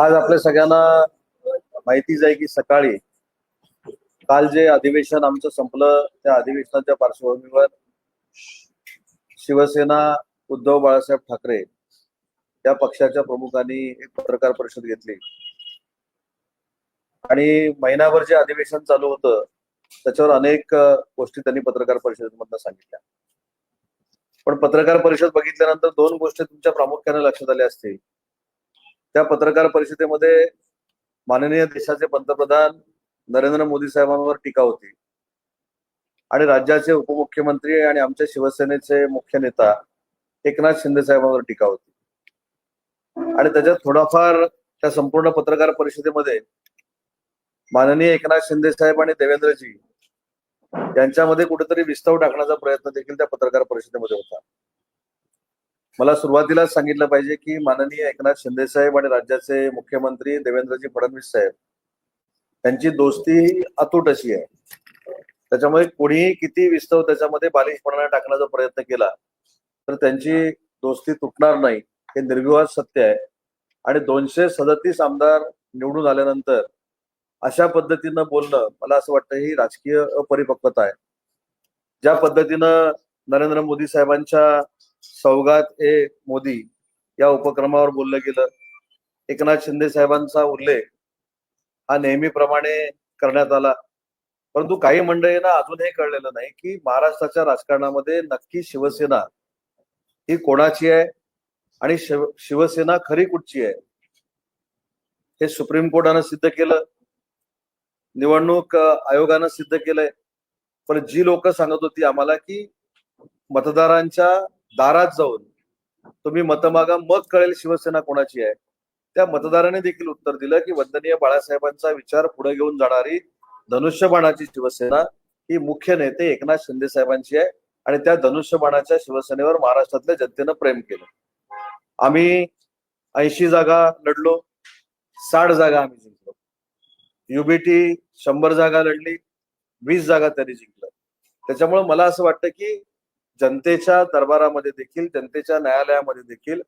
आज आपल्या सगळ्यांना माहितीच आहे की सकाळी काल जे अधिवेशन आमचं संपलं त्या अधिवेशनाच्या पार्श्वभूमीवर शिवसेना उद्धव बाळासाहेब ठाकरे या पक्षाच्या प्रमुखांनी एक पत्रकार परिषद घेतली. आणि महिनाभर जे अधिवेशन चालू होतं त्याच्यावर अनेक गोष्टी त्यांनी पत्रकार परिषदेमधनं सांगितल्या. पण पत्रकार परिषद बघितल्यानंतर दोन गोष्टी तुमच्या प्रामुख्याने लक्षात आल्या असतील. त्या पत्रकार परिषदेमध्ये माननीय देशाचे पंतप्रधान नरेंद्र मोदी साहेबांवर टीका होती. आणि राज्याचे उपमुख्यमंत्री आणि आमच्या शिवसेनेचे मुख्य नेता एकनाथ शिंदे साहेबांवर टीका होती. आणि त्याच्यात थोडाफार त्या संपूर्ण पत्रकार परिषदेमध्ये माननीय एकनाथ शिंदे साहेब आणि देवेंद्रजी यांच्यामध्ये कुठेतरी विस्तव टाकण्याचा प्रयत्न देखील त्या पत्रकार परिषदेमध्ये होता. मला सुरुवातीला सांगितलं पाहिजे की माननीय एकनाथ शिंदे साहेब आणि राज्याचे मुख्यमंत्री देवेंद्रजी फडणवीस साहेब त्यांची दोस्ती ही अतूट अशी आहे. त्याच्यामुळे कोणीही किती विस्तव त्याच्यामध्ये बालिशपणा टाकण्याचा प्रयत्न केला तर त्यांची दोस्ती तुटणार नाही हे निर्विवाद सत्य आहे. आणि दोनशे सदतीस आमदार निवडून आल्यानंतर अशा पद्धतीनं बोलणं मला असं वाटतं ही राजकीय अपरिपक्वता आहे. ज्या पद्धतीनं नरेंद्र मोदी साहेबांच्या सौगात ए मोदी या उपक्रमावर बोललं गेलं. एकनाथ शिंदे साहेबांचा उल्लेख हा नेहमीप्रमाणे करण्यात आला. परंतु काही मंडळींना अजून हे कळलेलं नाही की महाराष्ट्राच्या राजकारणामध्ये नक्की शिवसेना ही कोणाची आहे आणि शिव शिवसेना खरी कुठची आहे? हे सुप्रीम कोर्टानं सिद्ध केलं. निवडणूक आयोगानं सिद्ध केलंय. पण जी लोक सांगत होती आम्हाला की मतदारांच्या दारात जाऊन तुम्ही मतमागा मग कळेल शिवसेना कोणाची आहे. त्या मतदाराने देखील उत्तर दिलं की वंदनीय बाळासाहेबांचा विचार पुढे घेऊन जाणारी धनुष्यबाणाची शिवसेना ही मुख्य नेते एकनाथ शिंदे साहेबांची आहे आणि त्या धनुष्यबाणाच्या शिवसेनेवर महाराष्ट्रातल्या जनतेनं प्रेम केलं. आम्ही ऐंशी जागा लढलो साठ जागा आम्ही जिंकलो. युबीटी शंभर जागा लढली वीस जागा त्यांनी जिंकलं त्याच्यामुळे मला असं वाटतं की जनतेच्या दरबारामध्ये देखील जनतेच्या न्यायालयामध्ये देखील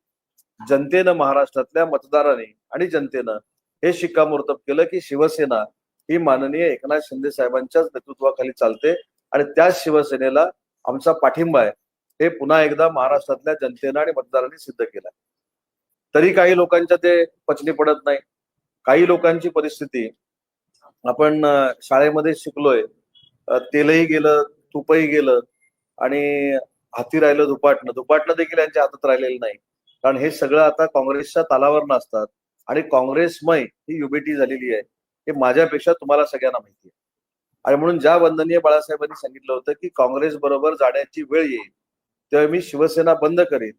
जनतेनं महाराष्ट्रातल्या मतदारांनी आणि जनतेनं हे शिक्कामोर्तब केलं की शिवसेना ही माननीय एकनाथ शिंदे साहेबांच्याच नेतृत्वाखाली चालते आणि त्याच शिवसेनेला आमचा पाठिंबा आहे. हे पुन्हा एकदा महाराष्ट्रातल्या जनतेनं आणि मतदारांनी सिद्ध केलं तरी काही लोकांच्या ते पचनी पडत नाही. काही लोकांची परिस्थिती आपण शाळेमध्ये शिकलोय. तेलही गेलं तुपही गेलं. आणि हाती राहिलं दुपाटणं. दुपाटणं देखील यांच्या हातात राहिलेलं नाही. कारण हे सगळं आता काँग्रेसच्या तालावर नसतात आणि काँग्रेसमय ही युबीटी झालेली आहे. हे माझ्यापेक्षा तुम्हाला सगळ्यांना माहिती आहे. आणि म्हणून ज्या वंदनीय बाळासाहेबांनी सांगितलं होतं की काँग्रेस बरोबर जाण्याची वेळ येईल तेव्हा मी शिवसेना बंद करीन.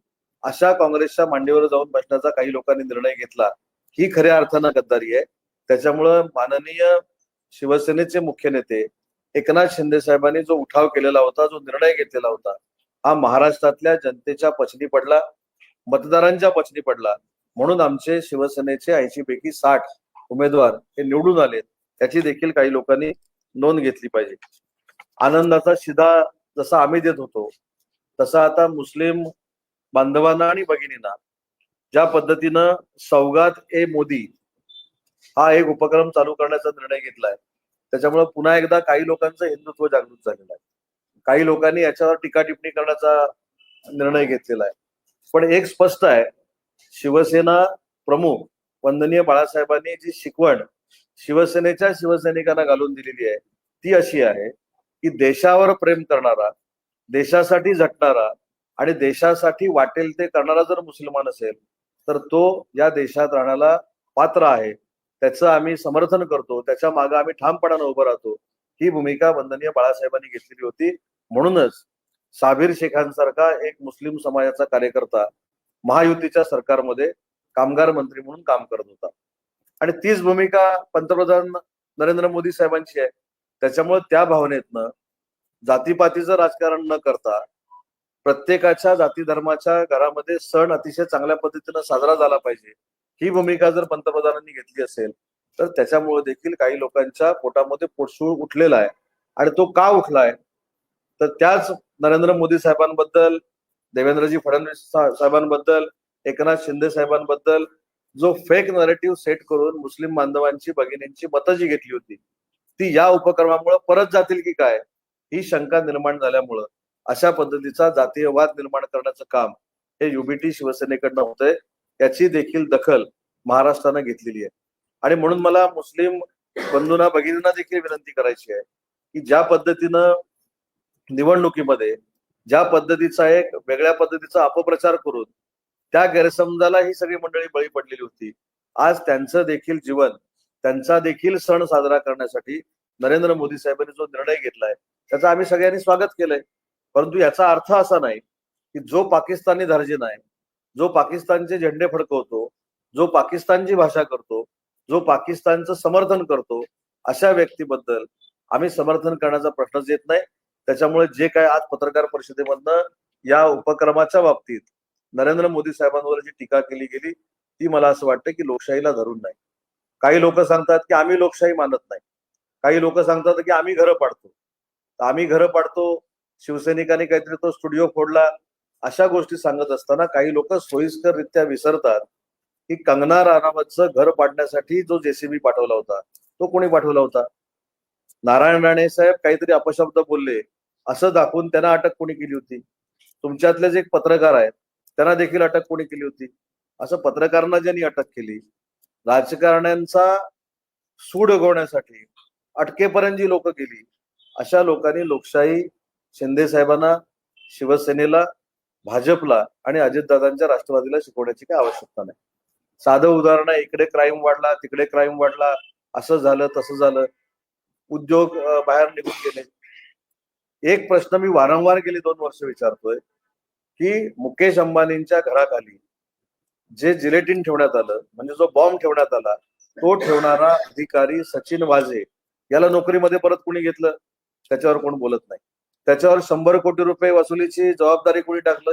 अशा काँग्रेसच्या मांडीवर जाऊन बसण्याचा काही लोकांनी निर्णय घेतला. ही खऱ्या अर्थानं गद्दारी आहे. त्याच्यामुळं माननीय शिवसेनेचे मुख्य नेते एकनाथ शिंदे साहेबांनी जो उठाव केलेला होता जो निर्णय घेतलेला होता हा महाराष्ट्रातल्या जनतेच्या पचनी पडला मतदारांच्या पचनी पडला. म्हणून आमचे शिवसेनेचे ऐंशी पैकी साठ उमेदवार हे निवडून आले. त्याची देखील काही लोकांनी नोंद घेतली पाहिजे. आनंदाचा शिदा जसा आम्ही देत होतो तसा आता मुस्लिम बांधवांना आणि भगिनींना ज्या पद्धतीनं सौगात ए मोदी हा एक उपक्रम चालू करण्याचा निर्णय घेतलाय त्याच्यामुळे पुन्हा एकदा काही लोकांचं हिंदुत्व जागृत झालेलं आहे. काही लोकांनी याच्यावर टीका टिप्पणी करण्याचा निर्णय घेतलेला आहे. पण एक स्पष्ट आहे शिवसेना प्रमुख वंदनीय बाळासाहेबांनी जी शिकवण शिवसेनेच्या शिवसैनिकांना घालून दिलेली आहे ती अशी आहे की देशावर प्रेम करणारा देशासाठी झटणारा आणि देशासाठी वाटेल ते करणारा जर मुसलमान असेल तर तो या देशात राहण्याला पात्र आहे. त्याचं आम्ही समर्थन करतो. त्याच्यामागे आम्ही ठामपणानं उभं राहतो. ही भूमिका वंदनीय बाळासाहेबांनी घेतलेली होती. म्हणूनच साबीर शेखांसारखा एक मुस्लिम समाजाचा कार्यकर्ता महायुतीच्या सरकारमध्ये कामगार मंत्री म्हणून काम करत होता. आणि तीच भूमिका पंतप्रधान नरेंद्र मोदी साहेबांची आहे. त्याच्यामुळे त्या भावनेतनं जातीपातीचं राजकारण न करता प्रत्येकाच्या जाती धर्माच्या घरामध्ये सण अतिशय चांगल्या पद्धतीनं साजरा झाला पाहिजे. ही भूमिका जर पंतप्रधानांनी घेतली असेल तर त्याच्यामुळे देखील काही लोकांच्या पोटामध्ये पोटसूळ उठलेला आहे. आणि तो का उठलाय? तर त्याच नरेंद्र मोदी साहेबांबद्दल देवेंद्रजी फडणवीस साहेबांबद्दल एकनाथ शिंदे साहेबांबद्दल जो फेक नरेटिव्ह सेट करून मुस्लिम बांधवांची भगिनींची मतं जी घेतली होती ती या उपक्रमामुळे परत जातील की काय? ही शंका निर्माण झाल्यामुळं अशा पद्धतीचा जातीयवाद निर्माण करण्याचं काम हे युबीटी शिवसेनेकडनं होतंय. याची देखील दखल महाराष्ट्रानं घेतलेली आहे. आणि म्हणून मला मुस्लिम बंधूंना भगिनींना देखील विनंती करायची आहे की ज्या पद्धतीनं निवडणुकीमध्ये ज्या पद्धतीचा एक वेगळ्या पद्धतीचा अपप्रचार करून त्या गैरसमजाला ही सगळी मंडळी बळी पडलेली होती. आज त्यांचं देखील जीवन त्यांचा देखील सण साजरा करण्यासाठी नरेंद्र मोदी साहेबांनी जो निर्णय घेतलाय त्याचा आम्ही सगळ्यांनी स्वागत केलंय. परंतु याचा अर्थ असा नाही की जो पाकिस्तानी दर्जिन आहे जो पाकिस्तानचे झेंडे फडकवतो जो पाकिस्तानची भाषा करतो जो पाकिस्तानचं समर्थन करतो अशा व्यक्तीबद्दल आम्ही समर्थन करण्याचा प्रश्नच येत नाही. त्याच्यामुळे जे काय आज पत्रकार परिषदेमधनं या उपक्रमाच्या बाबतीत नरेंद्र मोदी साहेबांवर जी टीका केली गेली ती मला असं वाटतं की लोकशाहीला धरून नाही. काही लोक सांगतात की आम्ही लोकशाही मानत नाही. काही लोक सांगतात की आम्ही घरं पाडतो. आम्ही घरं पाडतो शिवसैनिकांनी काहीतरी तो स्टुडिओ फोडला अशा गोष्टी सांगत असताना काही लोक सोयीस्कररित्या विसरतात की कंगना राणावतचं घर पाडण्यासाठी जो जेसीबी पाठवला होता तो कोणी पाठवला होता? नारायण राणे साहेब काहीतरी अपशब्द बोलले. असं दाखवून त्यांना अटक कोणी केली होती? तुमच्यातले जे एक पत्रकार आहेत त्यांना देखील अटक कोणी केली होती? असं पत्रकारांना ज्यांनी अटक केली राजकारण्यांचा सूड उगवण्यासाठी अटकेपर्यंत जी लोक गेली अशा लोकांनी लोकशाही शिंदे साहेबांना शिवसेनेला भाजपला आणि अजितदादांच्या राष्ट्रवादीला शिकवण्याची काही आवश्यकता नाही. साधं उदाहरण आहे इकडे क्राईम वाढला तिकडे क्राईम वाढला असं झालं तसं झालं. उद्योग बाहेर निघून गेले. एक प्रश्न मी वारंवार गेली दोन वर्ष विचारतोय की मुकेश अंबानींच्या घराखाली जे जिलेटिन ठेवण्यात आलं म्हणजे जो बॉम्ब ठेवण्यात आला तो ठेवणारा अधिकारी सचिन वाझे याला नोकरीमध्ये परत कोणी घेतलं? त्याच्यावर कोण बोलत नाही. त्याच्यावर शंभर कोटी रुपये वसुलीची जबाबदारी कोणी टाकलं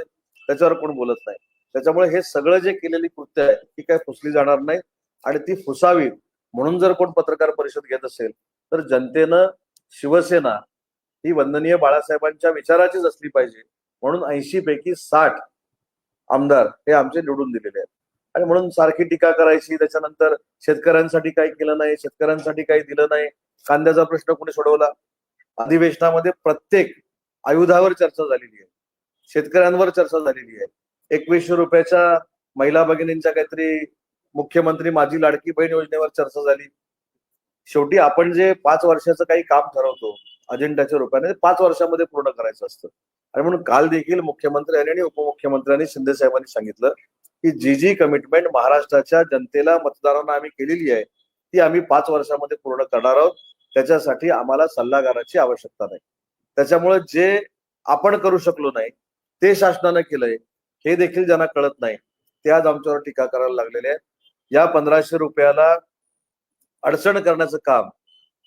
त्याच्यावर कोण बोलत नाही. त्याच्यामुळे हे सगळं जे केलेली कृत्य आहे ती काय फुसली जाणार नाही आणि ती फुसावी म्हणून जर कोण पत्रकार परिषद घेत असेल तर जनतेनं शिवसेना ही वंदनीय बाळासाहेबांच्या विचाराचीच असली पाहिजे. म्हणून ऐंशी पैकी साठ आमदार हे आमचे निवडून दिलेले आहेत. आणि म्हणून सारखी टीका करायची त्याच्यानंतर शेतकऱ्यांसाठी काही केलं नाही शेतकऱ्यांसाठी काही दिलं नाही. कांद्याचा प्रश्न कोणी सोडवला? अधिवेशनामध्ये प्रत्येक आयुधावर चर्चा झालेली आहे. शेतकऱ्यांवर चर्चा झालेली आहे. एकवीसशे रुपयाच्या महिला भगिनींच्या काहीतरी मुख्यमंत्री माझी लाडकी बहीण योजनेवर चर्चा झाली. शेवटी आपण जे पाच वर्षाचं काही काम ठरवतो अजेंडाच्या रूपाने पाच वर्षामध्ये पूर्ण करायचं असतं. आणि म्हणून काल देखील मुख्यमंत्र्यांनी आणि उपमुख्यमंत्र्यांनी शिंदे साहेबांनी सांगितलं की जी जी कमिटमेंट महाराष्ट्राच्या जनतेला मतदारांना आम्ही केलेली आहे ती आम्ही पाच वर्षामध्ये पूर्ण करणार आहोत. त्याच्यासाठी आम्हाला सल्लागाराची आवश्यकता नाही. त्याच्यामुळे जे आपण करू शकलो नाही ते शासनानं केलंय हे देखील ज्यांना कळत नाही ते आज आमच्यावर टीका करायला लागलेले आहेत. या पंधराशे रुपयाला अडचण करण्याचं काम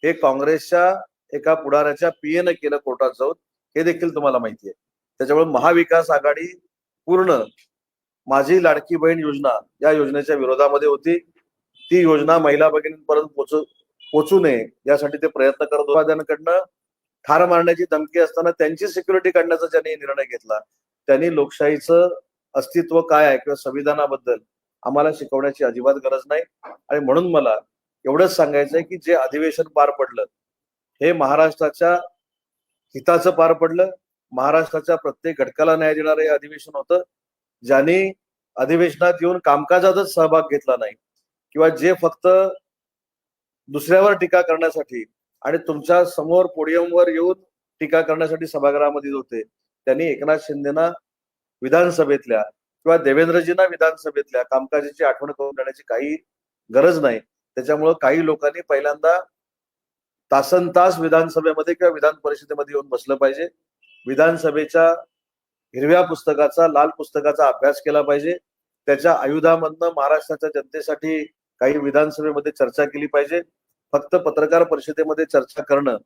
हे काँग्रेसच्या एका पुढाऱ्याच्या पीएनं केलं कोर्टात जाऊन हे देखील तुम्हाला माहिती आहे. त्याच्यामुळे महाविकास आघाडी पूर्ण माझी लाडकी बहीण योजना या योजनेच्या विरोधामध्ये होती. ती योजना महिला भगिनींपर्यंत पोहोच पोचू नये यासाठी ते प्रयत्न करत उत्पादनाकडनं ठार मारण्याची धमकी असताना त्यांची सिक्युरिटी काढण्याचा ज्यांनी निर्णय घेतला. त्यांनी लोकशाहीचं अस्तित्व काय आहे किंवा संविधानाबद्दल आम्हाला शिकवण्याची अजिबात गरज नाही. आणि म्हणून मला एवढंच सांगायचं आहे की जे अधिवेशन पार पडलं हे महाराष्ट्राच्या हिताचं पार पडलं. महाराष्ट्राच्या प्रत्येक घटकाला न्याय देणारं हे अधिवेशन होतं. ज्यांनी अधिवेशनात येऊन कामकाजातच सहभाग घेतला नाही किंवा जे फक्त दुसऱ्यावर टीका करण्यासाठी आणि तुमच्यासमोर पोडियमवर येऊन टीका करण्यासाठी सभागृहामध्ये होते त्यांनी एकनाथ शिंदेना विधानसभेतल्या किंवा देवेंद्रजींना विधानसभेतल्या कामकाजाची आठवण करून देण्याची काही गरज नाही. त्याच्यामुळं काही लोकांनी पहिल्यांदा तासन तास विधानसभेमध्ये किंवा विधान परिषदेमध्ये येऊन बसलं पाहिजे. विधानसभेच्या हिरव्या पुस्तकाचा लाल पुस्तकाचा अभ्यास केला पाहिजे. त्याच्या आयुधामधनं महाराष्ट्राच्या जनतेसाठी काही विधानसभेमध्ये चर्चा केली पाहिजे. फक्त पत्रकार परिषदेमध्ये चर्चा करणं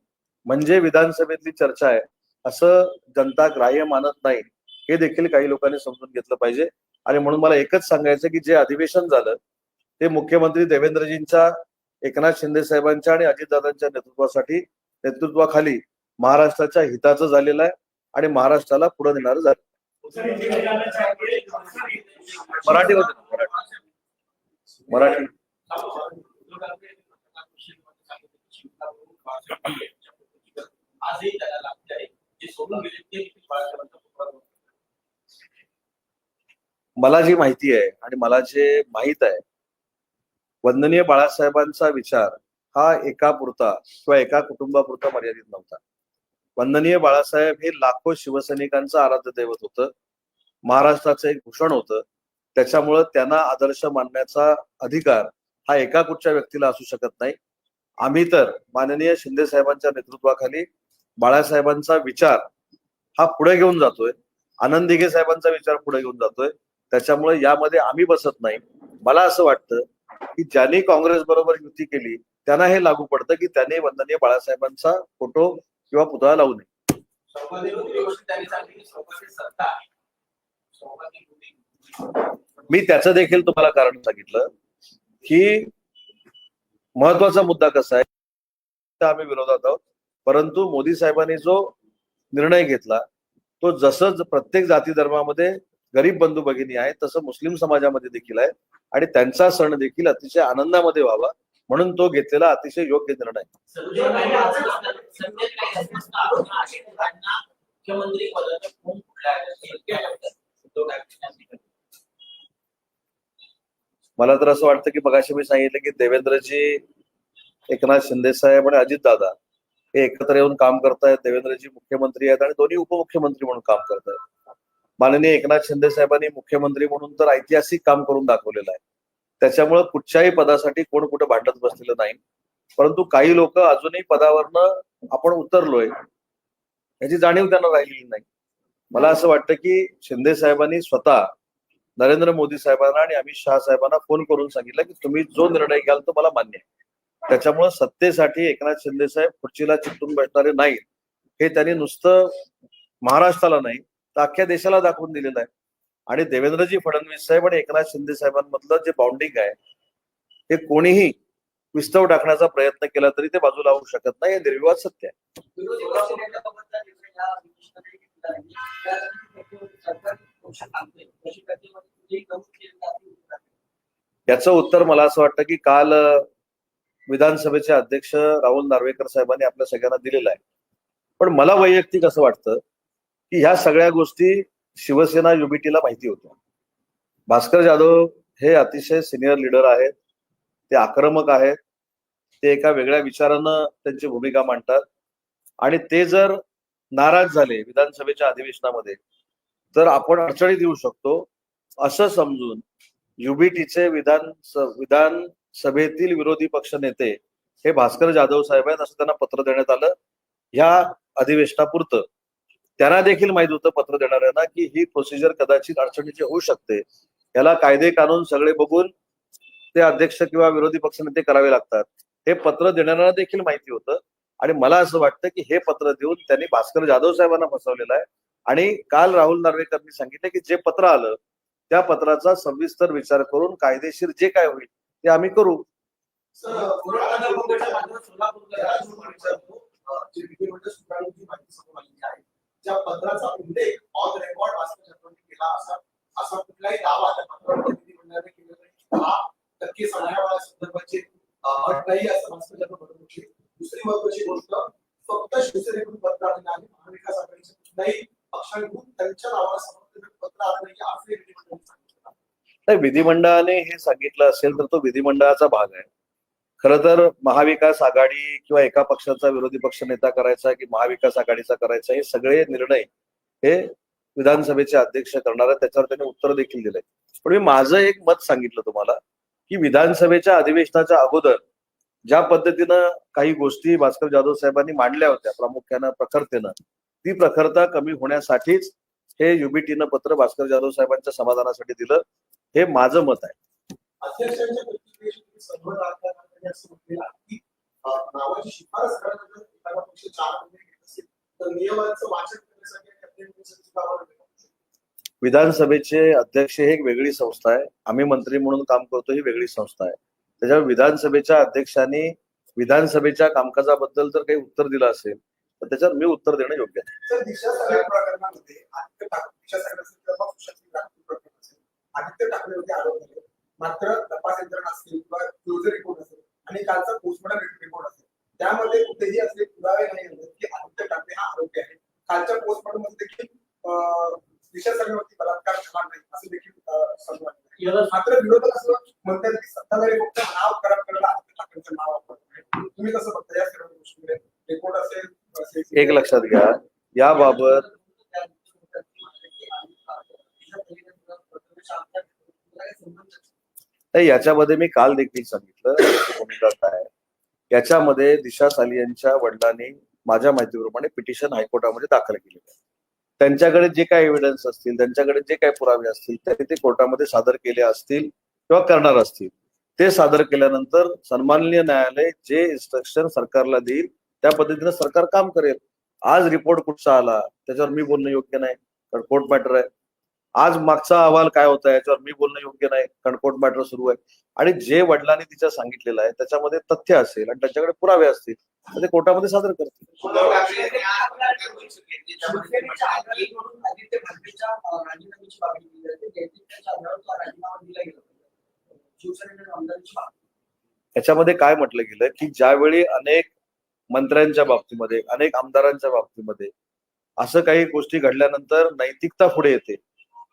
म्हणजे विधानसभेतली चर्चा आहे. असं जनता ग्राह्य मानत नाही. हे देखील काही लोकांनी समजून घेतलं पाहिजे. आणि म्हणून मला एकच सांगायचं की जे अधिवेशन झालं ते मुख्यमंत्री देवेंद्रजींच्या एकनाथ शिंदे साहेबांच्या आणि अजितदादांच्या नेतृत्वासाठी नेतृत्वाखाली महाराष्ट्राच्या हिताचं झालेलं आहे आणि महाराष्ट्राला पुढे नेणारं झालं. मराठी मराठी. मराठी. आजही त्याला लागते आहे जे सोडून गेले ते बाळासाहेबांचा मला जी माहिती आहे आणि मला जे माहीत आहे वंदनीय बाळासाहेबांचा विचार हा एका पुरता किंवा एका कुटुंबापुरता मर्यादित नव्हता. वंदनीय बाळासाहेब हे लाखो शिवसैनिकांचं आराध्य दैवत होतं. महाराष्ट्राचं एक भूषण होतं. त्याच्यामुळं त्यांना आदर्श मानण्याचा अधिकार हा एका कुठच्या व्यक्तीला असू शकत नाही. आम्ही तर माननीय शिंदे साहेबांच्या नेतृत्वाखाली बाळासाहेबांचा विचार हा पुढे घेऊन जातोय. आनंद दिघे साहेबांचा विचार पुढे घेऊन जातोय. त्याच्यामुळे यामध्ये आम्ही बसत नाही. मला असं वाटतं की ज्यांनी काँग्रेस बरोबर युती केली त्यांना हे लागू पडतं की त्यांनी वंदनीय बाळासाहेबांचा फोटो किंवा पुतळा लावू नये. मी त्याचं देखील तुम्हाला कारण सांगितलं. की महत्त्वाचा मुद्दा कसा आहे आम्ही विरोधात आहोत. परंतु मोदी साहेबांनी जो निर्णय घेतला तो जसं ज- प्रत्येक जाती धर्मामध्ये गरीब बंधू भगिनी आहे तसं मुस्लिम समाजामध्ये देखील आहे. आणि त्यांचा सण देखील अतिशय आनंदामध्ये व्हावा म्हणून तो घेतलेला अतिशय योग्य निर्णय. मुख्यमंत्री काही असं संजय काही असं आपण अशोक चव्हाणांना मुख्यमंत्री पदाचा फोन कुठल्या योग्य आहे उद्धव ठाकरे मला तर असं वाटतं की मगाशी मी सांगितलं की देवेंद्रजी एकनाथ शिंदे साहेब आणि अजित दादा हे एकत्र येऊन काम करतायत. देवेंद्रजी मुख्यमंत्री आहेत आणि दोन्ही उपमुख्यमंत्री म्हणून काम करतायत. माननीय एकनाथ शिंदे साहेबांनी मुख्यमंत्री म्हणून तर ऐतिहासिक काम करून दाखवलेलं आहे. त्याच्यामुळे कुठच्याही पदासाठी कोण कुठं भांडत बसलेलं नाही. परंतु काही लोक अजूनही पदावरनं आपण उतरलोय याची जाणीव त्यांना राहिलेली नाही. मला असं वाटतं की शिंदे साहेबांनी स्वतः नरेंद्र मोदी साहेबांना आणि अमित शहा साहेबांना फोन करून सांगितलं की तुम्ही जो निर्णय घ्याल तो मला मान्य आहे. त्याच्यामुळे सत्तेसाठी एकनाथ शिंदे साहेब खुर्चीला चिकटून बसणारे नाहीत. हे त्यांनी नुसतं महाराष्ट्राला नाही तर अख्ख्या देशाला दाखवून दिलेलं आहे. आणि देवेंद्रजी फडणवीस साहेब आणि एकनाथ शिंदे साहेबांमधलं जे बाउंडिंग आहे हे कोणीही विस्तव टाकण्याचा प्रयत्न केला तरी ते बाजूला होऊ शकत नाही हे निर्विवाद सत्य आहे. याच याचं उत्तर मला असं वाटतं की काल विधानसभेचे अध्यक्ष राहुल नार्वेकर साहेबांनी आपल्या सगळ्यांना दिलेला आहे. पण मला वैयक्तिक असं वाटतं की ह्या सगळ्या गोष्टी शिवसेना युबीटीला माहिती होत्या. भास्कर जाधव हे अतिशय सिनियर लीडर आहेत. ते आक्रमक आहेत. ते एका वेगळ्या विचारानं त्यांची भूमिका मांडतात. आणि ते जर नाराज झाले विधानसभेच्या अधिवेशनामध्ये तर आपण अडचणी देऊ शकतो असं समजून युबीटीचे विधान विधान सभेतील विरोधी पक्ष नेते हे भास्कर जाधव साहेब आहेत असं त्यांना पत्र देण्यात आलं. ह्या अधिवेशनापुरतं त्यांना देखील माहीत होतं पत्र देणाऱ्यांना की ही प्रोसिजर कदाचित अडचणीची होऊ शकते. याला कायदे कानून सगळे बघून ते अध्यक्ष किंवा विरोधी पक्ष नेते करावे लागतात. हे पत्र देणाऱ्यांना देखील माहिती होतं. आणि मला असं वाटतं की हे पत्र देऊन त्यांनी भास्कर जाधव साहेबांना फसवलेलं आहे. आणि काल राहुल नार्वेकरनी सांगितलं की जे पत्र आलं त्या पत्राचा सविस्तर विचार करून कायदेशीर जे काय होईल ते आम्ही करू. दुसरी महत्वाची गोष्ट फक्त शिवसेनेकडून पत्र आलेलं आहे महाविकास आघाडीच्या कुठलाही पक्षांकडून त्यांच्या नावाला समर्थन पत्र आलं नाही असं विधिमंडळाने नाही विधिमंडळाने हे सांगितलं असेल तर तो विधिमंडळाचा भाग आहे. खर तर महाविकास आघाडी किंवा एका पक्षाचा विरोधी पक्ष नेता करायचा की महाविकास आघाडीचा करायचा हे सगळे निर्णय हे विधानसभेचे अध्यक्ष करणार आहेत. त्याच्यावर त्यांनी उत्तर देखील दिलंय. पण मी माझं एक मत सांगितलं तुम्हाला की विधानसभेच्या अधिवेशनाच्या अगोदर ज्या पद्धतीनं काही गोष्टी भास्कर जाधव साहेबांनी मांडल्या होत्या प्रामुख्यानं प्रखरतेनं ती प्रखरता कमी होण्यासाठीच हे युबीटीनं पत्र भास्कर जाधव साहेबांच्या समाधानासाठी दिलं हे माझं मत आहे. विधानसभेचे अध्यक्ष ही एक वेगळी संस्था आहे. आम्ही मंत्री म्हणून काम करतो ही वेगळी संस्था आहे. त्याच्यामुळे विधानसभेच्या अध्यक्षांनी विधानसभेच्या कामकाजाबद्दल जर काही उत्तर दिलं असेल तर त्याच्यावर मी उत्तर देणं योग्य आहे असेल मात्र तपास यंत्रणा असतील किंवा क्लोजर रिपोर्ट असेल आणि कालचा पोस्टमॉर्टम रिपोर्ट असेल. त्यामध्ये कुठेही असे पुरावे नाही आहेत की आदित्य ठाकरे हा आरोपी आहे. कालच्या पोस्टमॉर्टममध्ये देखील दिशा सर्वेवरती बलात्कार झाला नाही असं देखील मात्र विरोधक असं म्हणतात की सत्ताधारी फक्त नाव खराब करायला आदित्य ठाकरेंचं नाव वापरत तुम्ही कसं बघता या सर्व असेल असेल- एक लक्षात घ्या. याबाबत नाही, याच्यामध्ये मी काल देखील सांगितलं भूमिका काय याच्यामध्ये दिशा साली यांच्या वडिलांनी माझ्या माहितीप्रमाणे पिटिशन हायकोर्टामध्ये दाखल केलेलं आहे. त्यांच्याकडे जे काही एव्हिडन्स असतील त्यांच्याकडे जे काही पुरावे असतील ते ते कोर्टामध्ये सादर केले असतील किंवा करणार असतील ते सादर केल्यानंतर सन्माननीय न्यायालय जे इन्स्ट्रक्शन सरकारला देईल त्या पद्धतीनं सरकार काम करेल. आज रिपोर्ट कुठचा आला? त्याच्यावर मी बोलणं योग्य नाही कारण कोर्ट मॅटर आहे. आज मागचा अहवाल काय होता याच्यावर मी बोलणं योग्य नाही कारण कोर्ट मॅटर सुरू आहे. आणि जे वडिलांनी तिच्या सांगितलेलं आहे त्याच्यामध्ये तथ्य असेल आणि त्याच्याकडे पुरावे असतील तर ते कोर्टामध्ये सादर करतील. त्याच्यामध्ये याच्यामध्ये काय म्हटलं गेलं की ज्यावेळी अनेक मंत्र्यांच्या बाबतीमध्ये अनेक आमदारांच्या बाबतीमध्ये असं काही गोष्टी घडल्यानंतर नैतिकता पुढे येते.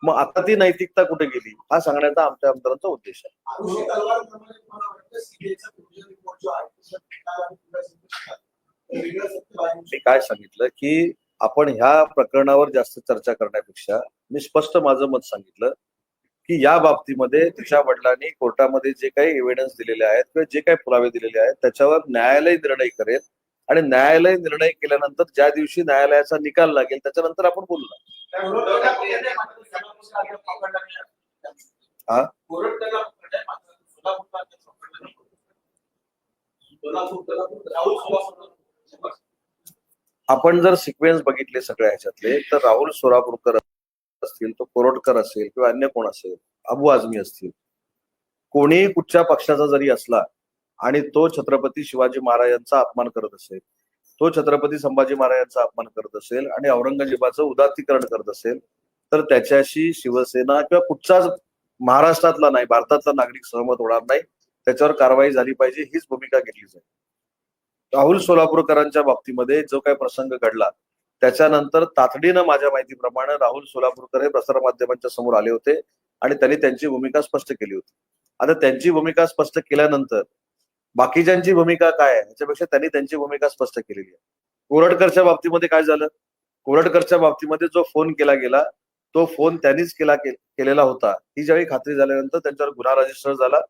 मग आता ती नैतिकता कुठे गेली? हा सांगण्याचा आमच्या आमदारांचा उद्देश आहे. मी काय सांगितलं की आपण ह्या प्रकरणावर जास्त चर्चा करण्यापेक्षा मी स्पष्ट माझं मत सांगितलं की या बाबतीमध्ये तिच्या वडिलांनी कोर्टामध्ये जे काही एव्हिडन्स दिलेले आहेत किंवा जे काही पुरावे दिलेले आहेत त्याच्यावर न्यायालय निर्णय करेल. आणि न्यायालय निर्णय केल्यानंतर ज्या दिवशी न्यायालयाचा निकाल लागेल त्याच्यानंतर आपण बोलणार हा? आपण जर सिक्वेन्स बघितले सगळ्या ह्याच्यातले तर राहुल सोलापूरकर असतील तो कोरोटकर असेल किंवा अन्य कोण असेल अबू आझमी असतील कोणीही कुठच्या पक्षाचा जरी असला आणि तो छत्रपती शिवाजी महाराजांचा अपमान करत असेल. तो छत्रपती संभाजी महाराजांचा अपमान करत असेल आणि औरंगजेबाचं उदात्तीकरण करत असेल तर त्याच्याशी शिवसेना किंवा कुठचाच महाराष्ट्रातला नाही भारतातला नागरिक सहमत होणार नाही. त्याच्यावर कारवाई झाली पाहिजे हीच भूमिका घेतली जाईल. राहुल सोलापूरकरांच्या बाबतीमध्ये जो काही प्रसंग घडला त्याच्यानंतर तातडीनं माझ्या माहितीप्रमाणे राहुल सोलापूरकर हे प्रसारमाध्यमांच्या समोर आले होते आणि त्यांनी त्यांची भूमिका स्पष्ट केली होती. आता त्यांची भूमिका स्पष्ट केल्यानंतर बाकीच्यांची भूमिका काय आहे? याच्यापेक्षा त्यांनी त्यांची भूमिका स्पष्ट केलेली आहे. कोरटकरच्या बाबतीमध्ये काय झालं? कोरटकरच्या बाबतीमध्ये जो फोन केला गेला तो फोन त्यांनीच केला केलेला होता. ही ज्यावेळी खात्री झाल्यानंतर त्यांच्यावर गुन्हा रजिस्टर झाला.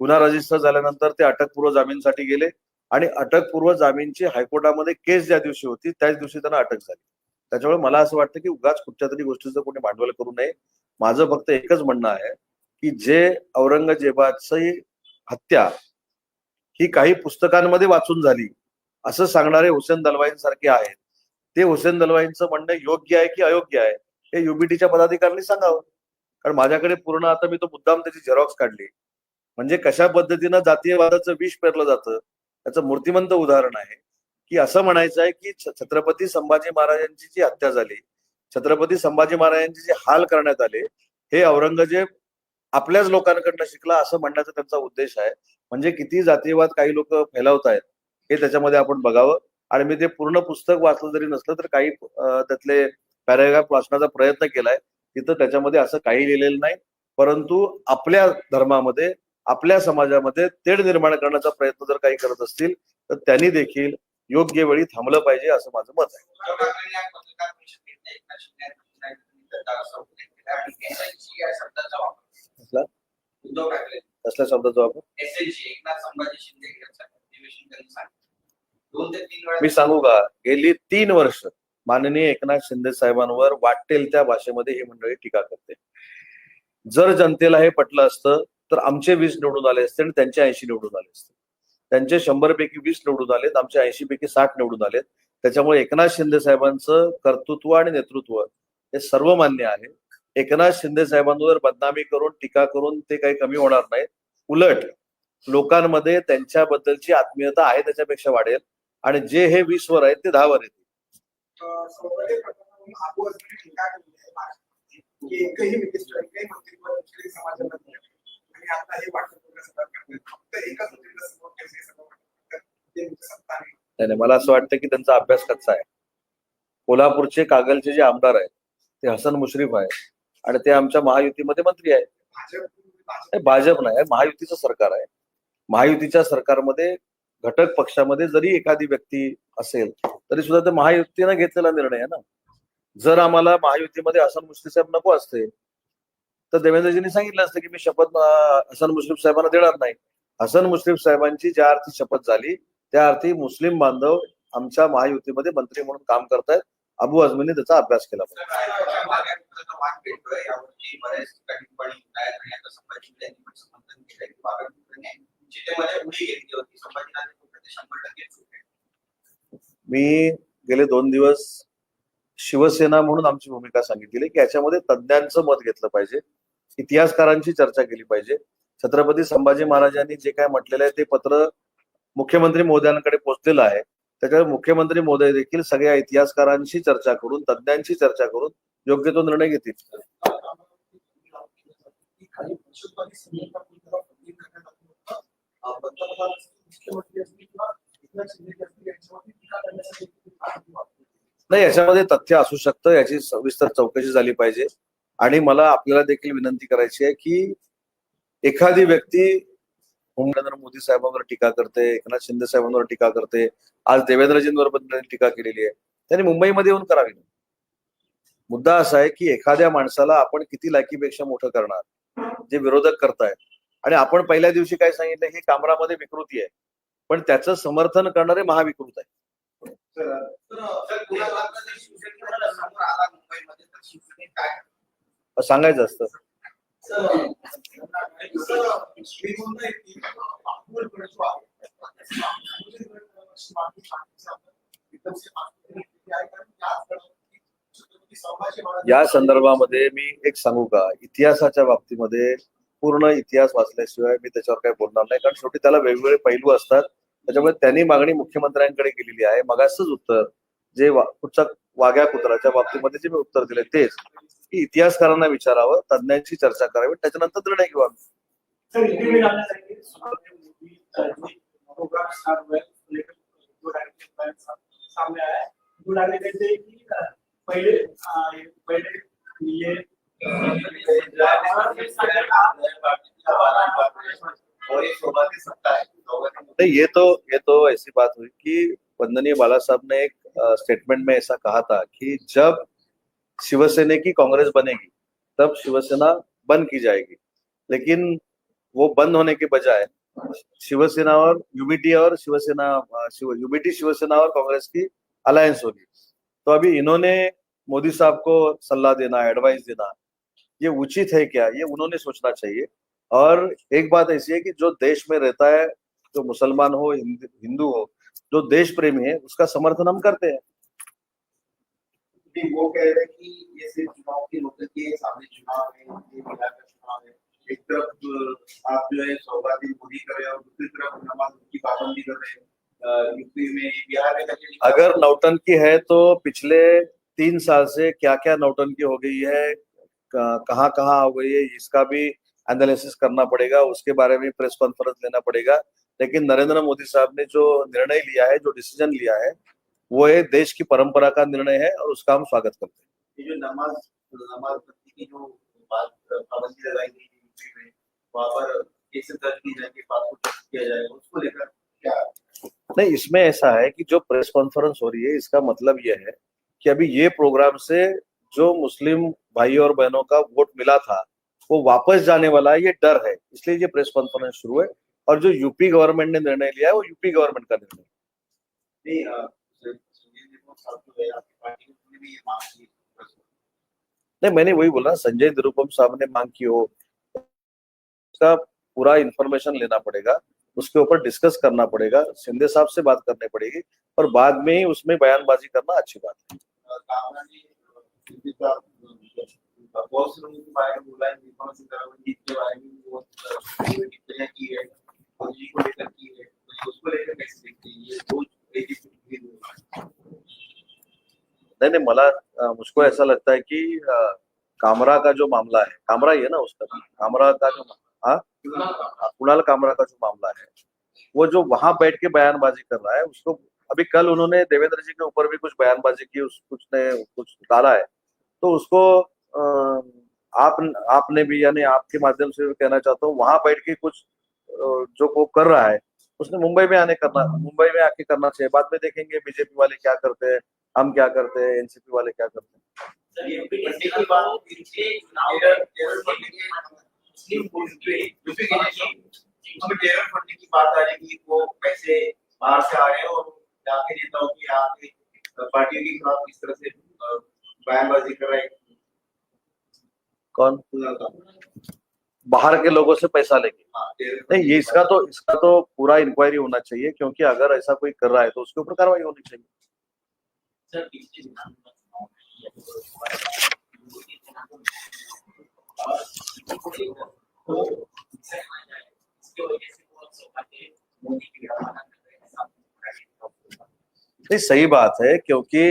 गुन्हा रजिस्टर झाल्यानंतर ते अटकपूर्व जामीनसाठी गेले आणि अटकपूर्व जामीनची हायकोर्टामध्ये केस ज्या दिवशी होती त्याच दिवशी त्यांना अटक झाली. त्याच्यामुळे मला असं वाटतं की उगाच कुठच्या तरी गोष्टीचं कोणी भांडवल करू नये. माझं फक्त एकच म्हणणं आहे की जे औरंगजेबाची हत्या ही काही पुस्तकांमध्ये वाचून झाली. असं सांगणारे हुसेन दलवाईंसारखे आहेत. ते हुसेन दलवाईंचं म्हणणं योग्य आहे की अयोग्य आहे हे युबीटीच्या पदाधिकाऱ्यांनी सांगावं. कारण माझ्याकडे पूर्ण आता मी तो मुद्दाम त्याची झेरॉक्स काढली. म्हणजे कशा पद्धतीनं जातीयवादाचं विष पेरलं जातं त्याचं मूर्तिमंत उदाहरण आहे. की असं म्हणायचं आहे की छत्रपती संभाजी महाराजांची जी हत्या झाली छत्रपती संभाजी महाराजांचे जे हाल करण्यात आले हे औरंगजेब आपल्याच लोकांकडनं शिकला असं म्हणण्याचा त्यांचा उद्देश आहे. म्हणजे किती जातीयवाद काही लोक फैलावत आहेत हे त्याच्यामध्ये आपण बघावं. आणि मी ते पूर्ण पुस्तक वाचलं जरी नसलं तर काही त्यातले पॅराग्राफ वाचण्याचा प्रयत्न केलाय. तिथं त्याच्यामध्ये असं काही लिहिलेलं नाही. परंतु आपल्या धर्मामध्ये आपल्या समाजामध्ये तेढ निर्माण करण्याचा प्रयत्न जर काही करत असतील तर त्यांनी देखील योग्य वेळी थांबलं पाहिजे असं माझं मत आहे. उद्धव ठाकरे. कसल्या शब्दाचा वापर एसएनसी एकनाथ संभाजी शिंदे यांचं अधिवेशन त्यांनी सांगितलं दोन ते तीन वेळा मी सांगू का? गेली तीन वर्ष माननीय एकनाथ शिंदे साहेबांवर वाटेल त्या भाषेमध्ये ही मंडळी टीका करते. जर जनतेला हे पटलं असतं तर आमचे वीस निवडून आले असते आणि त्यांचे ऐंशी निवडून आले असते. त्यांचे शंभर पैकी वीस निवडून आलेत आमचे ऐंशी पैकी साठ निवडून आलेत. त्याच्यामुळे एकनाथ शिंदे साहेबांचं कर्तृत्व आणि नेतृत्व हे सर्वमान्य आहे. एकनाथ शिंदे साहेबांवर बदनामी करून टीका करून ते काही कमी होणार नाहीत. उलट लोकांमध्ये त्यांच्याबद्दलची आत्मीयता आहे त्याच्यापेक्षा वाढेल. आणि जे हे वीस वर आहेत ते दहा वर येतील नाही. मला असं वाटतं की त्यांचा अभ्यास कच्चा आहे. कोल्हापूरचे कागलचे जे आमदार आहेत ते हसन मुश्रीफ आहे आणि ते आमच्या महायुतीमध्ये मंत्री आहेत. भाजप नाही, महायुतीचं सरकार आहे. महायुतीच्या सरकारमध्ये घटक पक्षामध्ये जरी एखादी व्यक्ती असेल तरी सुद्धा ते महायुतीनं घेतलेला निर्णय आहे ना. जर आम्हाला महायुतीमध्ये हसन मुश्रीफ साहेब नको असते तर देवेंद्रजींनी सांगितलं असतं की मी शपथ हसन मुश्रीफ साहेबांना देणार नाही. हसन मुश्रीफ साहेबांची ज्या अर्थी शपथ झाली त्या अर्थी मुस्लिम बांधव आमच्या महायुतीमध्ये मंत्री म्हणून काम करतायत. अबू आझमीने त्याचा अभ्यास केला मी गेले दोन दिवस शिवसेना म्हणून आमची भूमिका सांगितलेली की याच्यामध्ये तज्ज्ञांचं मत घेतलं पाहिजे इतिहासकारांची चर्चा केली पाहिजे. छत्रपती संभाजी महाराजांनी जे काय म्हटलेलं आहे ते पत्र मुख्यमंत्री मोदयांकडे पोहोचलेलं आहे. त्याच्यावर मुख्यमंत्री मोदय देखील सगळ्या इतिहासकारांशी चर्चा करून तज्ज्ञांशी चर्चा करून योग्य तो निर्णय घेतील. नाही याच्यामध्ये तथ्य असू शकतं याची सविस्तर चौकशी झाली पाहिजे. आणि मला आपल्याला देखील विनंती करायची आहे की एखादी व्यक्ती नरेंद्र मोदी साहेबांवर टीका करते एकनाथ शिंदे साहेबांवर टीका करते आज देवेंद्रजींवर टीका केलेली आहे. त्यांनी मुंबईमध्ये येऊन करावी. मुद्दा असा आहे की एखाद्या माणसाला आपण किती लायकीपेक्षा मोठं करणार जे विरोधक करतायत. आणि आपण पहिल्या दिवशी काय सांगितलं हे कामरामध्ये विकृती आहे. पण त्याचं समर्थन करणारे महाविकृत आहे सांगायचं असतं. या संदर्भामध्ये मी एक सांगू का? इतिहासाच्या बाबतीमध्ये पूर्ण इतिहास वाचल्याशिवाय मी त्याच्यावर काही बोलणार नाही. कारण शेवटी त्याला वेगवेगळे पैलू असतात. त्याच्यामुळे त्यांनी मागणी मुख्यमंत्र्यांकडे केलेली आहे. मगाचच उत्तर जे वा- कुठच्या वाघ्या कुत्राच्या बाबतीमध्ये जे मी उत्तर दिले तेच. की इतिहासकारांना विचारावं तज्ज्ञांशी चर्चा करावी त्याच्यानंतर निर्णय घेऊ आम्ही. सर हिंदी में जानना चाहिए सुबह मूवी प्रोग्राम स्टार्ट हुआ है लेकर दो डायरेक्टर प्लान सामने आया है दो डायरेक्टर से कि अ, पहले अ, ये- पहले ये और एक सोबत सत्ता आहे. दोघांनी नहीं ये तो ये तो ऐसी बात हुई कि वंदनीय बाला साहब ने एक स्टेटमेंट में ऐसा कहा था कि जब शिवसेना की कांग्रेस बनेगी, तब शिवसेना बंद की जाएगी। लेकिन वो बंद होने के बजाय शिवसेना और यूबीटी और शिवसेना शिव यूबीटी शिवसेना और कांग्रेस की अलायंस होगी। तो अभी इन्होंने मोदी साहब को सलाह देना एडवाइस देना, ये उचित है क्या? ये उन्होंने सोचना चाहिए। और एक बात ऐसी है कि जो देश में रहता है, जो मुसलमान हो हिंदू हो जो देश प्रेमी है उसका समर्थन हम करते हैं। वो कह रहे हैं कि ये सिर्फ़ चुनाव के के सामने चुनाव है ये बिहार का चुनाव है। एक तरफ़ आप जो है सौगाती मोदी कर रहे हैं और दूसरी तरफ़ नमाज़ की पाबंदी कर रहे हैं। यूपी में बिहार में अगर नौटंकी है तो पिछले तीन साल से क्या क्या नौटंकी हो गई है कहाँ कहाँ हो गई है इसका भी एनालिसिस करना पड़ेगा उसके बारे में प्रेस कॉन्फ्रेंस लेना पड़ेगा। लेकिन नरेंद्र मोदी साहब ने जो निर्णय लिया है जो डिसीज़न लिया है वो ये देश की परंपरा का निर्णय है और उसका हम स्वागत करते हैं। ये जो नमाज़ नमाज़ की जो बात पाबंदी लगाई गई है वहाँ पर केसेस दर्ज जाएँगे पासपोर्ट किया जाएगा उसको लेकर क्या? नहीं इसमें ऐसा है कि जो प्रेस कॉन्फ्रेंस हो रही है इसका मतलब यह है कि अभी ये प्रोग्राम से जो मुस्लिम भाई और बहनों का वोट मिला था वो वापस जाने वाला है ये डर है। इसलिए ये प्रेस कॉन्फ्रेंस शुरू है। और जो यूपी गवर्नमेंट ने निर्णय लिया है वो यूपी गवर्नमेंट का निर्णय नहीं संजय निरुपम साहब जो आपकी पार्टी ने मांग की। मैंने वही बोला संजय निरुपम साहब ने मांग की हो उसका पूरा इंफॉर्मेशन लेना पड़ेगा उसके ऊपर डिस्कस करना पड़ेगा शिंदे साहब से बात करनी पड़ेगी और बाद में ही उसमें बयानबाजी करना अच्छी बात है बहुत से लोगों के बारे में बोला है निर्मला सीतारमण जी के है लेकर की है तो उसको लेकर कैसे देखते हैं? ये दो ही है। नहीं नहीं मला मुझको ऐसा लगता है कि कामरा का जो मामला है कामरा ही है ना उसका? कामरा का जो हाँ? कुणाल कामरा। का जो मामला है वो जो वहाँ बैठ के बयानबाजी कर रहा है उसको अभी कल उन्होंने देवेंद्र जी के ऊपर भी कुछ बयानबाजी की उस कुछ ने कुछ डाला है तो उसको आप आपने भी यानी आपके माध्यम से भी कहना चाहता हूँ वहाँ बैठ के कुछ जो वो कर रहा है उसने मुंबई में आने करना मुंबई में आके करना चाहिए। बाद में देखेंगे बीजेपी वाले क्या करते हैं हम क्या करते हैं एनसीपी वाले क्या करते हैं। सर ये पीटीसी की बात इनके चुनाव मुस्लिम वोट के दूसरी चीज ये उसमें टेरर फंडिंग की बात आ रही है कि वो पैसे बाहर से आ रहे हैं और जाके नेताओं की यहाँ के पार्टियों के खिलाफ किस तरह से अ, बयानबाजी कर रहे हैं। कौन? कुणाल कामरा। बाहर के लोगों से पैसा लेके हाँ, terror नहीं ये इसका तो इसका तो पूरा इंक्वायरी होना चाहिए क्योंकि अगर ऐसा कोई कर रहा है तो उसके ऊपर कार्रवाई होनी चाहिए। सर पिछले विधानसभा चुनाव में ये जो हमारे मोदी के नाम और मोदी को इससे हटाया जाए इसकी वजह से वो लोकसभा के मोदी की रवाना कर रहे हैं? सामने नहीं सही बात है क्योंकि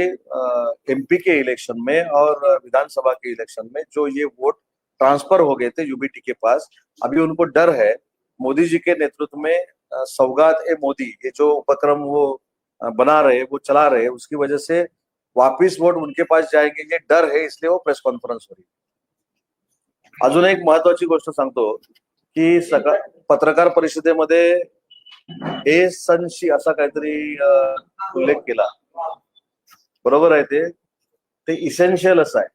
एमपी के इलेक्शन में और विधानसभा के इलेक्शन में जो ये वोट ट्रांसफर हो गए थे यूबीटी के पास। अभी उनको डर है। मोदी जी के नेतृत्व में सौगात ए मोदी ये जो उपक्रम वो बना रहे वो चला रहे उसकी वजह से वापिस वोट उनके पास जाएंगे ये डर है इसलिए वो प्रेस कॉन्फरन्स हो रही अजून एक महत्वाची गोष्ट सांगतो की सकाळ पत्रकार परिषदेमध्ये ए सनशी असा काहीतरी उल्लेख केला. बरोबर आहे ते? ते इसेन्शियल असं आहे.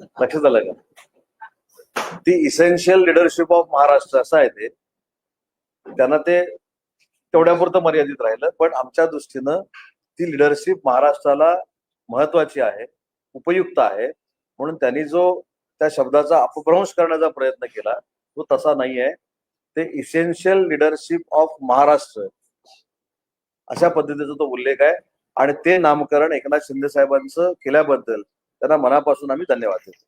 लक्षात आलं का? ती इसेन्शियल लिडरशिप ऑफ महाराष्ट्र असं आहे ते. त्यांना ते तेवढ्यापुरतं मर्यादित राहिलं पण आमच्या दृष्टीनं ती लिडरशिप महाराष्ट्राला महत्वाची आहे उपयुक्त आहे. म्हणून त्यांनी जो त्या शब्दाचा अपभ्रंश करण्याचा प्रयत्न केला तो तसा नाही आहे ते इसेन्शियल लिडरशिप ऑफ महाराष्ट्र. अशा पद्धतीचा तो उल्लेख आहे. आणि ते नामकरण एकनाथ शिंदे साहेबांचं केल्याबद्दल त्यांना मनापासून आम्ही धन्यवाद देतो.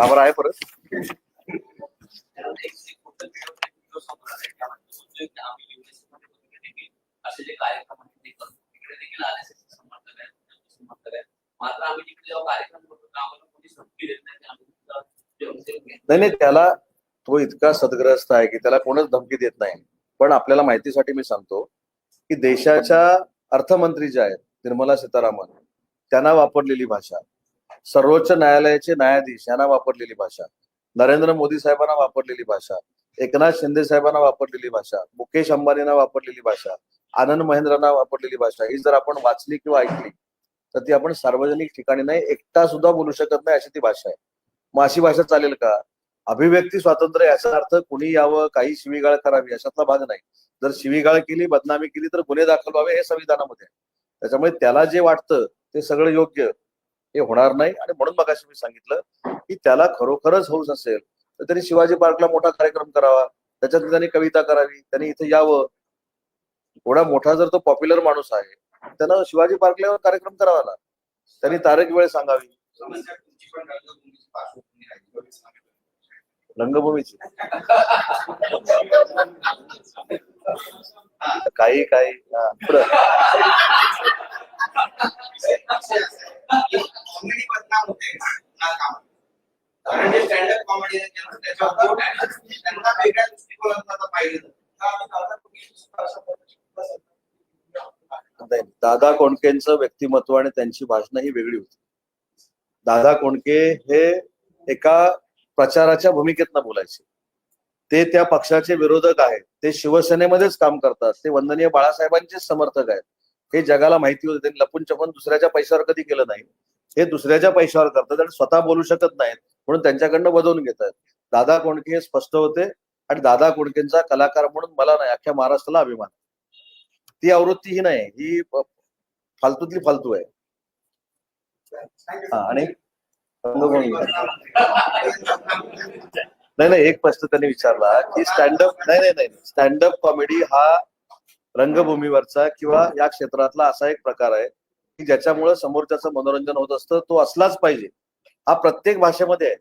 तर आहे परत. असे जे कार्यक्रम तिकडे देखील समर्थक आहेत समर्थक आहेत मात्र आम्ही तिकडे जेव्हा कार्यक्रम करतो आम्हाला कोणी संधी देत नाही नाही नाही त्याला तो इतका सदग्रस्त आहे की त्याला कोणच धमकी देत नाही. पण आपल्याला माहितीसाठी मी सांगतो की देशाच्या अर्थमंत्री ज्या आहेत निर्मला सीतारामन त्यांना वापरलेली भाषा. सर्वोच्च न्यायालयाचे न्यायाधीश यांना वापरलेली भाषा. नरेंद्र मोदी साहेबांना वापरलेली भाषा. एकनाथ शिंदे साहेबांना वापरलेली भाषा. मुकेश अंबानींना वापरलेली भाषा. आनंद महेंद्रांना वापरलेली भाषा. ही जर आपण वाचली किंवा ऐकली तर ती आपण सार्वजनिक ठिकाणी नाही एकटा सुद्धा बोलू शकत नाही अशी ती भाषा आहे. मग अशी भाषा चालेल का? अभिव्यक्ती स्वातंत्र्य याचा अर्थ कुणी यावं काही शिवीगाळ करावी अशातला भाग नाही. जर शिवीगाळ केली बदनामी केली तर गुन्हे दाखल व्हावे हे संविधानामध्ये त्याच्यामुळे त्याला जे वाटतं ते सगळं योग्य हे होणार नाही. आणि म्हणून मग मी सांगितलं की त्याला खरोखरच हौस असेल तर त्यांनी शिवाजी पार्कला मोठा कार्यक्रम करावा. त्याच्यात त्यांनी कविता करावी त्यांनी इथे यावं. एवढा मोठा जर तो पॉप्युलर माणूस आहे त्यानं शिवाजी पार्कला कार्यक्रम करावा ना. त्यांनी तारीख वेळ सांगावी. रंगभूमीची. काही काही. कारण जे स्टँडअप कॉमेडी त्याच्यावर त्यांना वेगळ्या दृष्टिकोनातून पाहिलं दादा कोंडकेंचं व्यक्तिमत्व आणि त्यांची भाषणं ही वेगळी होती. दादा कोंडके हे एका प्रचाराच्या भूमिकेतनं बोलायचे. ते त्या पक्षाचे विरोधक आहेत. ते शिवसेनेमध्येच काम करतात. ते वंदनीय बाळासाहेबांचेच समर्थक आहेत. हे जगाला माहिती होते. त्यांनी लपून छपून दुसऱ्याच्या पैशावर कधी केलं नाही. हे दुसऱ्याच्या पैशावर करतात आणि स्वतः बोलू शकत नाहीत म्हणून त्यांच्याकडनं वधवून घेतात. दादा कोंडके हे स्पष्ट होते आणि दादा कोंडकेंचा कलाकार म्हणून मला नाही अख्ख्या महाराष्ट्राला अभिमान ती आवृत्ती ही नाही. ही फालतूतली फालतू आहे. हा, आणि नाही नाही एक प्रश्न त्यांनी विचारला की स्टँडअप नाही नाही नाही स्टँडअप कॉमेडी हा रंगभूमीवरचा किंवा या क्षेत्रातला असा एक प्रकार आहे की ज्याच्यामुळे समोरच्याचं मनोरंजन होत असतं तो असलाच पाहिजे. हा प्रत्येक भाषेमध्ये आहे.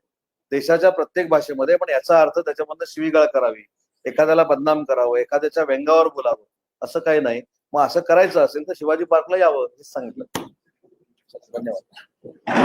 देशाच्या प्रत्येक भाषेमध्ये पण याचा अर्थ त्याच्यामधनं शिवीगाळ करावी एखाद्याला बदनाम करावं एखाद्याच्या व्यंगावर बोलावं असं काही नाही. मग असं करायचं असेल तर शिवाजी पार्कला यावं हे सांगितलं. धन्यवाद.